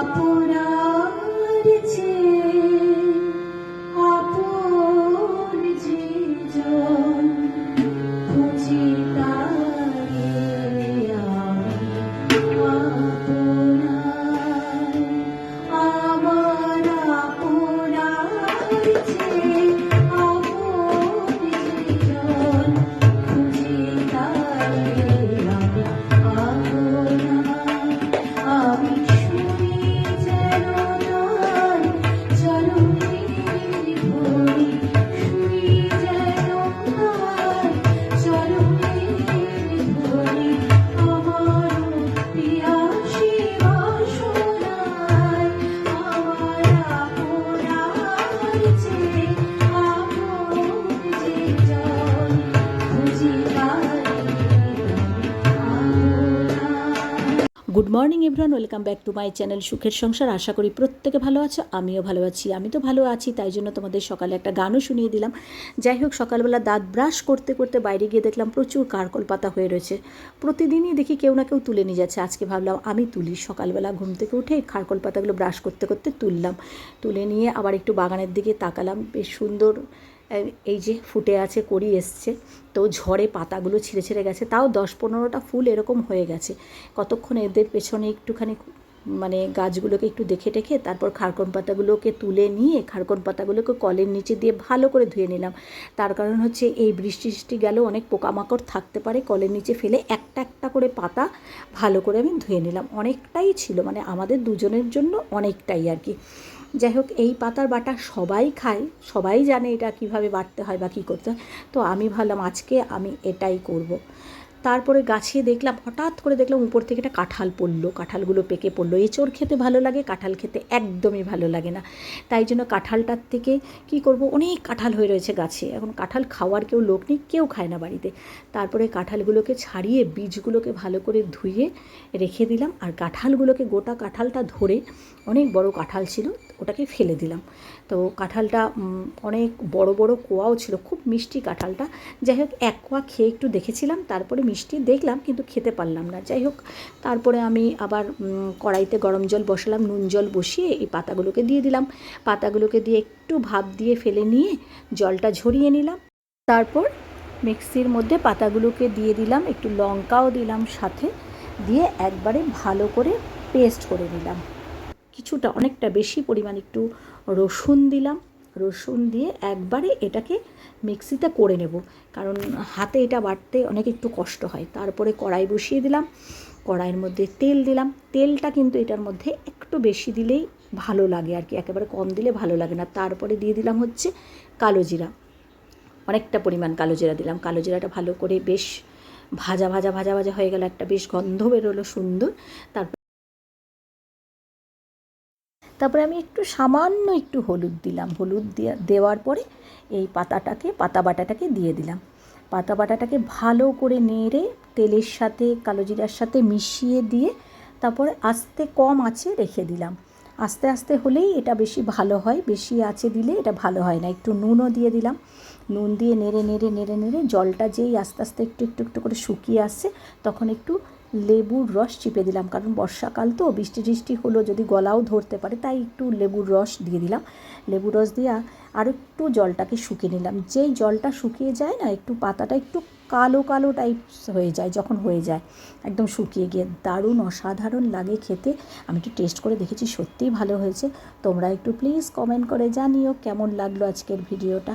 আপনার Morning everyone welcome back to my channel সুখের সংসার আশা করি প্রত্যেকে ভালো আছো, আমিও ভালো আছি। আমি তো ভালো আছি, তাই জন্য তোমাদের সকালে একটা গানও শুনিয়ে দিলাম। যাই হোক, সকালবেলা দাঁত ব্রাশ করতে করতে বাইরে গিয়ে দেখলাম প্রচুর কারকল পাতা হয়ে রয়েছে। প্রতিদিনই দেখি কেউ না কেউ তুলে নিয়ে যাচ্ছে। আজকে ভাবলাম আমি তুলি। সকালবেলা ঘুম থেকে উঠে খারকল পাতাগুলো ব্রাশ করতে করতে তুললাম। তুলে নিয়ে আবার একটু বাগানের দিকে তাকালাম। বেশ সুন্দর এই যে ফুটে আছে করি এসছে, তো ঝড়ে পাতাগুলো ছিঁড়ে ছিঁড়ে গেছে, তাও দশ পনেরোটা ফুল এরকম হয়ে গেছে। কতক্ষণ এদের পেছনে একটুখানি মানে গাছগুলোকে একটু দেখে টেখে, তারপর খারকন পাতাগুলোকে তুলে নিয়ে, খারকন পাতাগুলোকে কলের নিচে দিয়ে ভালো করে ধুয়ে নিলাম। তার কারণ হচ্ছে, এই বৃষ্টি বৃষ্টি গেলেও অনেক পোকামাকড় থাকতে পারে, কলের নিচে ফেলে একটা একটা করে পাতা ভালো করে আমি ধুয়ে নিলাম। অনেকটাই ছিল মানে আমাদের দুজনের জন্য অনেকটাই আর কি। যাই হোক, এই পাতার বাটা সবাই খায়, সবাই জানে এটা কীভাবে বাটতে হয় বা কী করতে হয় তো আমি ভাবলাম আজকে আমি এটাই করব। তারপরে গাছে দেখলাম, হঠাৎ করে দেখলাম উপর থেকে একটা কাঁঠাল পড়ল। কাঁঠালগুলো পেকে পড়ল। এঁচোড় খেতে ভালো লাগে, কাঁঠাল খেতে একদমই ভালো লাগে না। তাই জন্য কাঁঠালটার থেকে কি করব? অনেক কাঁঠাল হয়ে রয়েছে গাছে। এখন কাঁঠাল খাওয়ার কেউ লোক নেই, কেউ খায় না বাড়িতে। তারপরে কাঁঠালগুলোকে ছাড়িয়ে, বীজগুলোকে ভালো করে ধুয়ে রেখে দিলাম। আর কাঁঠালগুলোকে গোটা কাঁঠালটা ধরে অনেক বড় কাঁঠাল ছিল, ওটাকে ফেলে দিলাম। তো কাঁঠালটা অনেক বড় বড় কোয়াও ছিল, খুব মিষ্টি কাঁঠালটা। যাই হোক এক কোয়া খেয়ে একটু দেখেছিলাম। তারপরে মিষ্টি দেখলাম কিন্তু খেতে পারলাম না। যাই হোক, তারপরে আমি আবার কড়াইতে গরম জল বসালাম, নুন জল বসিয়ে এই পাতাগুলোকে দিয়ে দিলাম। পাতাগুলোকে দিয়ে একটু ভাপ দিয়ে ফেলে নিয়ে জলটা ঝরিয়ে নিলাম। তারপর মিক্সির মধ্যে পাতাগুলোকে দিয়ে দিলাম, একটু লঙ্কাও দিলাম সাথে দিয়ে একবারে ভালো করে পেস্ট করে নিলাম। কিছুটা, অনেকটা বেশি পরিমাণ একটু রসুন দিলাম। রসুন দিয়ে একবারে এটাকে মিক্সিতে করে নেব। কারণ হাতে এটা বাটতে অনেক একটু কষ্ট হয়। তারপরে কড়াই বসিয়ে দিলাম, কড়াইয়ের মধ্যে তেল দিলাম। তেলটা কিন্তু এটার মধ্যে একটু বেশি দিলেই ভালো লাগে আর কি, একেবারে কম দিলে ভালো লাগে না। তারপরে দিয়ে দিলাম হচ্ছে কালো জিরা। অনেকটা পরিমাণ কালো জিরা দিলাম। কালো জিরাটা ভালো করে বেশ ভাজা ভাজা ভাজা ভাজা হয়ে গেল, একটা বেশ গন্ধ বেরোলো সুন্দর। তারপর তারপরে আমি একটু সামান্য একটু হলুদ দিলাম। হলুদ দেওয়ার পরে এই পাতাটাকে, পাতা বাটাটাকে দিয়ে দিলাম। পাতা বাটাটাকে ভালো করে নেড়ে তেলের সাথে, কালো জিরার সাথে মিশিয়ে দিয়ে তারপরে আস্তে কম আঁচে রেখে দিলাম। আস্তে আস্তে হলেই এটা বেশি ভালো হয়। বেশি আঁচে দিলে এটা ভালো হয় না। একটু নুনও দিয়ে দিলাম। নুন দিয়ে নেড়ে নেড়ে নেড়ে নেড়ে জলটা যেই আস্তে আস্তে একটু একটু একটু করে শুকিয়ে আসছে, তখন একটু লেবুর রস চিপে দিলাম, কারণ বর্ষাকাল তো, বৃষ্টি টিষ্টি হলো, যদি গলাও ধরতে পারে, তাই একটু লেবুর রস দিয়ে দিলাম। লেবুর রস দিয়ে আর একটু জলটাকে শুকিয়ে নিলাম। যেই জলটা শুকিয়ে যায় না, একটু পাতাটা একটু কালো কালো টাইপস হয়ে যায়, যখন হয়ে যায়, একদম শুকিয়ে গিয়ে। দারুণ অসাধারণ লাগে খেতে। আমি একটু টেস্ট করে দেখেছি, সত্যিই ভালো হয়েছে। তোমরা একটু প্লিজ কমেন্ট করে জানিও কেমন লাগল আজকের ভিডিওটা